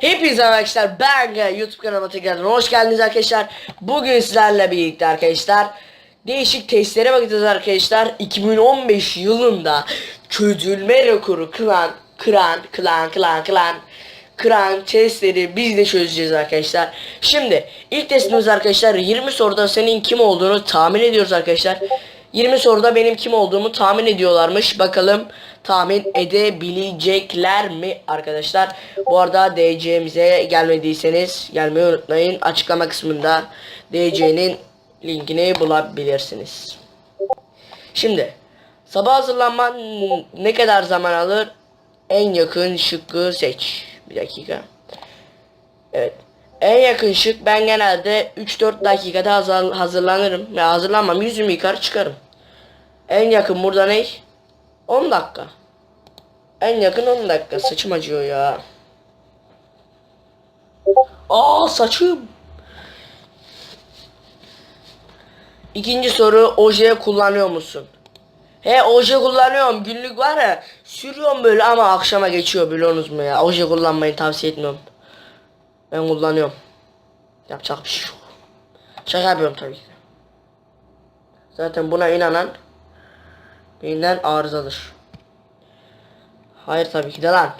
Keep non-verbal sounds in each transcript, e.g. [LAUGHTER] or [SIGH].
Hepinize arkadaşlar ben YouTube kanalıma tekrardan hoş geldiniz arkadaşlar. Bugün sizlerle birlikte arkadaşlar değişik testlere bakacağız arkadaşlar. 2015 yılında çözülme rekoru kıran kıran kıran kıran kıran kıran testleri biz de çözeceğiz arkadaşlar. Şimdi ilk testimiz arkadaşlar 20 soruda senin kim olduğunu tahmin ediyoruz arkadaşlar. 20 soruda benim kim olduğumu tahmin ediyorlarmış. Bakalım tahmin edebilecekler mi arkadaşlar? Bu arada DC'mize gelmediyseniz gelmeyi unutmayın. Açıklama kısmında DC'nin linkini bulabilirsiniz. Şimdi sabah hazırlanman ne kadar zaman alır? En yakın şıkkı seç. Bir dakika. Evet. En yakın şık ben genelde 3-4 dakikada hazır, hazırlanırım. Ve hazırlanmam yüzümü yıkar çıkarım. En yakın burada ne? 10 dakika. En yakın 10 dakika. Saçım acıyor ya. Aa saçım. İkinci soru oje kullanıyor musun? He oje kullanıyorum. Günlük var ya sürüyorum böyle ama akşama geçiyor biliyorsunuz mu ya? Oje kullanmayı tavsiye etmiyorum. Ben kullanıyorum. Yapacak bir şey yok. Şaka yapıyorum tabii ki. Zaten buna inanan birinden arızadır. Hayır tabii ki de lan.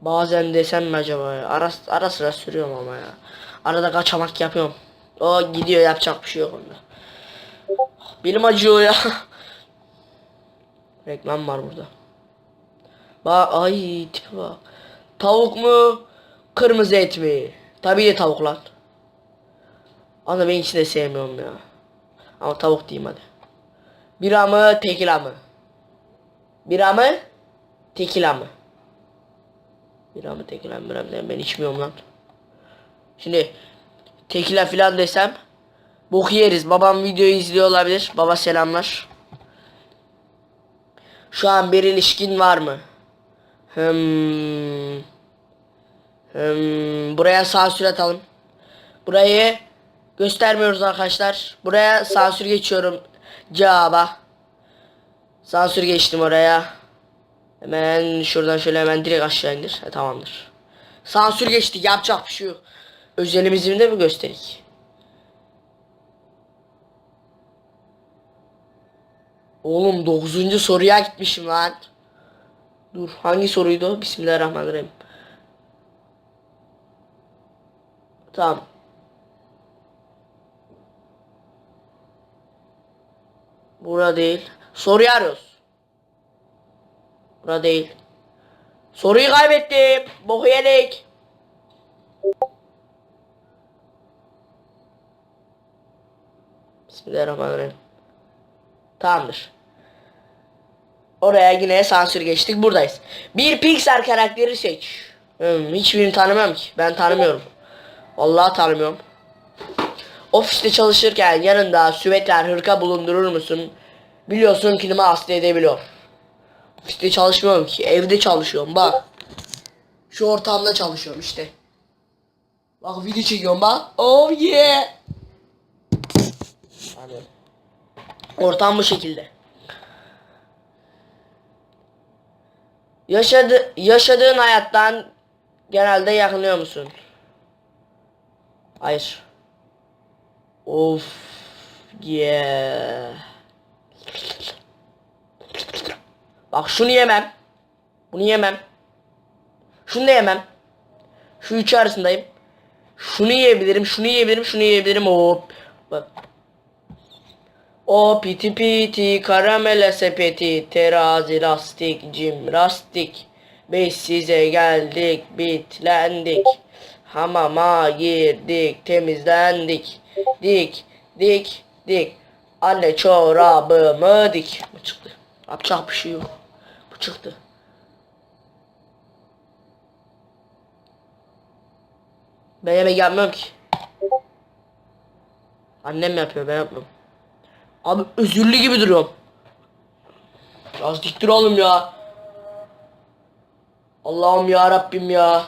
Bazen desem mi acaba ya? Ara, ara sıra sürüyorum ama ya. Arada kaçamak yapıyorum. O gidiyor yapacak bir şey yok onda. Benim acıyor ya. [LAUGHS] Reklam var burada. Bak ay tipe bak. Tavuk mu? Kırmızı et mi? Tabii de tavuk lan. Ama ben ikisini de sevmiyorum ya. Ama tavuk diyeyim hadi. Bira mı tekila mı? Bira mı? Tekila mı? Bira mı tekila mı? Bira mı? Ben içmiyorum lan. Şimdi tekila filan desem bok yeriz. Babam videoyu izliyor olabilir. Baba selamlar. Şu an bir ilişkin var mı? Hmm. Hmm, buraya sansür atalım. Burayı göstermiyoruz arkadaşlar. Buraya sansür geçiyorum. Cevaba. Sansür geçtim oraya. Hemen şuradan şöyle hemen direkt aşağı indir. E, tamamdır. Sansür geçti. Yapacak bir şey yok. Özelimizi de mi gösterik? Oğlum 9. soruya gitmişim lan. Dur hangi soruydu? Bismillahirrahmanirrahim. Tamam. Bura değil. Soruyu arıyoruz. Bura değil. Soruyu kaybettim. Boku yedik. Bismillahirrahmanirrahim. Tamamdır. Oraya yine sansür geçtik. Buradayız. Bir Pixar karakteri seç. Hmm, hiçbirini tanımam ki. Ben tanımıyorum. Vallahi tanımıyorum. Ofiste çalışırken yanında süveter, hırka bulundurur musun? Biliyorsun kilimi hasta edebiliyor. Ofiste çalışmıyorum ki. Evde çalışıyorum bak. Şu ortamda çalışıyorum işte. Bak video çekiyorum bak. Oh yeah. Hani ortam bu şekilde. Yaşadı, yaşadığın hayattan genelde yakınıyor musun? Hayır. Of. Yeah. Bak şunu yemem. Bunu yemem. Şunu da yemem. Şu üçü arasındayım. Şunu yiyebilirim, şunu yiyebilirim, şunu yiyebilirim. Hop. Bak. O piti piti karamele sepeti terazi lastik cim rastik biz size geldik bitlendik hamama girdik temizlendik dik dik dik anne çorabımı dik çıktı yapacak bir şey yok çıktı ben yemek yapmıyorum ki annem yapıyor ben yapmıyorum Abi özürlü gibi duruyorum. Biraz dik duralım ya. Allah'ım ya Rabbim ya.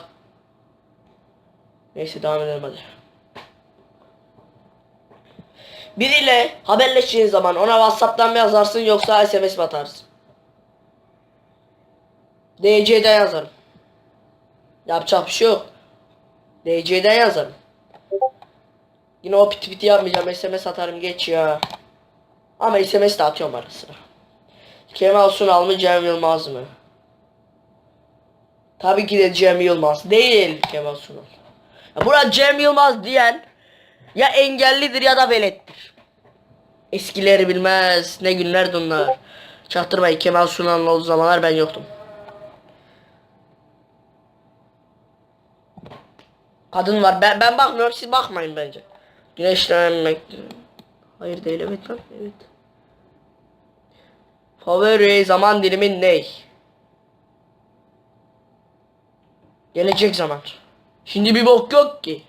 Neyse devam edelim hadi. Biriyle haberleşeceğin zaman ona Whatsapp'tan mı yazarsın yoksa SMS mi atarsın? DC'den yazarım. Yapacak bir şey yok. DC'den yazarım. Yine o piti piti yapmayacağım. SMS atarım geç ya. Ama SMS de atıyorum ara. Kemal Sunal mı Cem Yılmaz mı? Tabii ki de Cem Yılmaz. Değil Kemal Sunal. Ya burada Cem Yılmaz diyen ya engellidir ya da velettir. Eskileri bilmez. Ne günlerdi onlar. Çaktırmayın Kemal Sunal'ın o zamanlar ben yoktum. Kadın var. Ben, ben bakmıyorum siz bakmayın bence. Güneşlenmek. Hayır değil evet lan evet. Favori zaman dilimin ne? Gelecek zaman. Şimdi bir bok yok ki.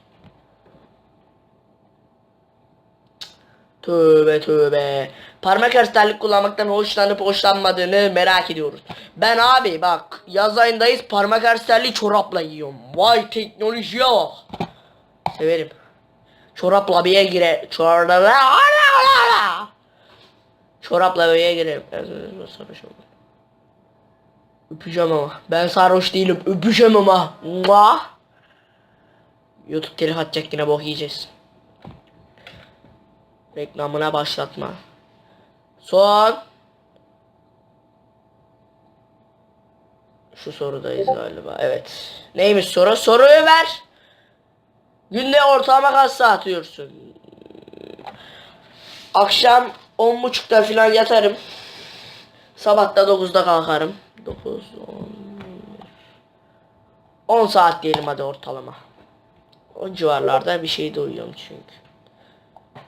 Tövbe tövbe. Parmak arası terlik kullanmaktan hoşlanıp hoşlanmadığını merak ediyoruz. Ben abi bak yaz ayındayız parmak arası terliği çorapla yiyorum. Vay teknolojiye bak. Severim. Çorapla bir yere gire. Çorapla Çorapla bir yere girerim. Öpeceğim ama. Ben sarhoş değilim. Öpeceğim ama. Mua. YouTube telif atacak yine bok yiyeceğiz. Reklamına başlatma. Son. Şu sorudayız galiba. Evet. Neymiş soru? Soruyu ver. Günde ortalama kaç saat uyursun? Akşam 10.30'da falan yatarım. Sabah da 9'da kalkarım. 9, 10, 10 saat diyelim hadi ortalama. O civarlarda bir şey de uyuyorum çünkü.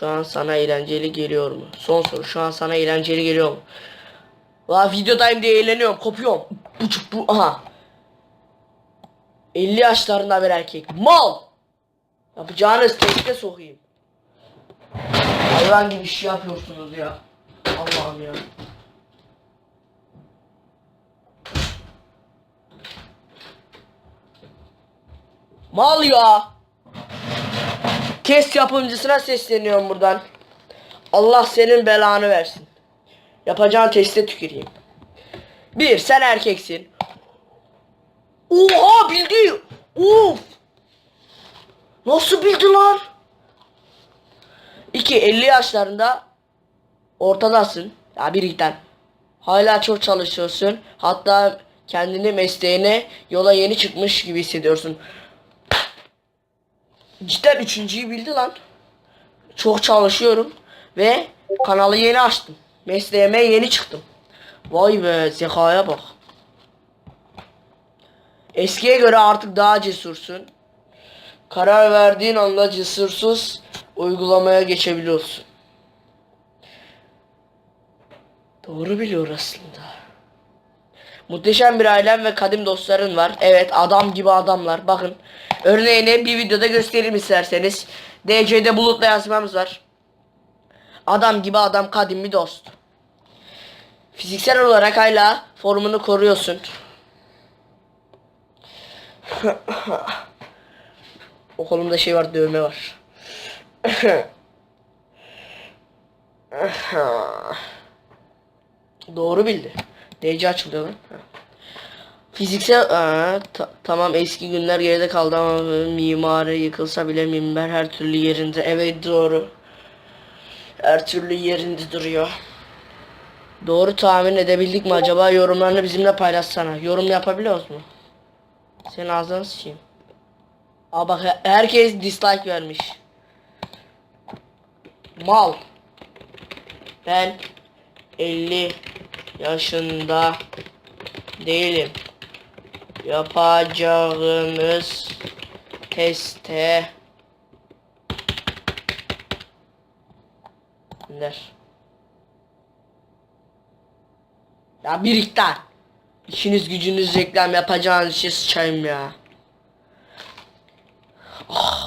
Şu an sana eğlenceli geliyor mu? Son soru. Şu an sana eğlenceli geliyor mu? La videodayım diye eğleniyorum. Kopuyorum. Bu bu aha. 50 yaşlarında bir erkek. Mal. Yapacağınız tekte sokayım. Hayvan gibi iş yapıyorsunuz ya. Allah'ım ya. Mal ya. Kes yapımcısına sesleniyorum buradan. Allah senin belanı versin. Yapacağın teste tüküreyim. Bir, sen erkeksin. Oha bildi. Uf. Nasıl bildi lan? İki, 50 yaşlarında ortadasın. Ya birikten. Hala çok çalışıyorsun. Hatta kendini mesleğine yola yeni çıkmış gibi hissediyorsun. Cidden üçüncüyü bildi lan. Çok çalışıyorum ve kanalı yeni açtım. Mesleğime yeni çıktım. Vay be zekaya bak. Eskiye göre artık daha cesursun. Karar verdiğin anda cesursuz uygulamaya geçebiliyorsun. Doğru biliyor aslında. Muhteşem bir ailem ve kadim dostların var. Evet adam gibi adamlar. Bakın örneğini bir videoda göstereyim isterseniz. DC'de bulutla yazmamız var. Adam gibi adam kadim bir dost. Fiziksel olarak hala formunu koruyorsun. o kolumda şey var dövme var. Doğru bildi. DC açılıyor lan. Fiziksel Aa, ta- tamam eski günler geride kaldı ama mimari yıkılsa bile minber her türlü yerinde. Evet doğru. Her türlü yerinde duruyor. Doğru tahmin edebildik mi acaba? Yorumlarını bizimle paylaşsana. Yorum yapabiliyoruz mu? Senin ağzını sıçayım. Aa bak he- herkes dislike vermiş. Mal. Ben 50 yaşında değilim. Yapacağımız teste ler. Ya birikler. İşiniz gücünüz reklam yapacağınız şey sıçayım ya. Ah.